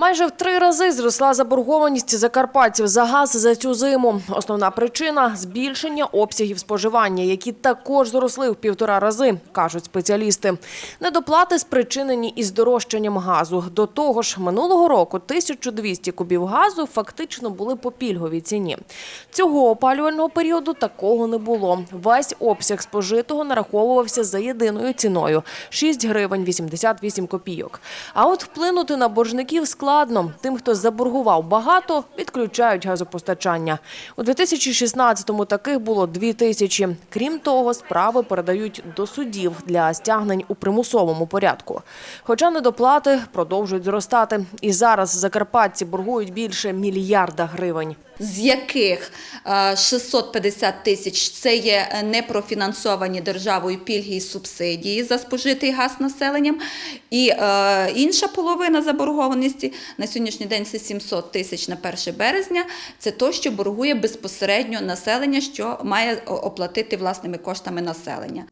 Майже в три рази зросла заборгованість закарпатців за газ за цю зиму. Основна причина – збільшення обсягів споживання, які також зросли в півтора рази, кажуть спеціалісти. Недоплати спричинені із дорожчанням газу. До того ж, минулого року 1200 кубів газу фактично були по пільговій ціні. Цього опалювального періоду такого не було. Весь обсяг спожитого нараховувався за єдиною ціною – 6 гривень 88 копійок. А от вплинути на боржників складно. Тим, хто заборгував багато, відключають газопостачання. У 2016-му таких було 2 тисячі. Крім того, справи передають до судів для стягнень у примусовому порядку. Хоча недоплати продовжують зростати. І зараз закарпатці боргують більше мільярда гривень. з яких е, 650 тисяч це є е, непрофінансовані державою пільги і субсидії за спожитий газ населенням, і е, інша половина заборгованості на сьогоднішній день це 700 тисяч на 1 березня. Це то, що боргує безпосередньо населення, що має оплатити власними коштами населення.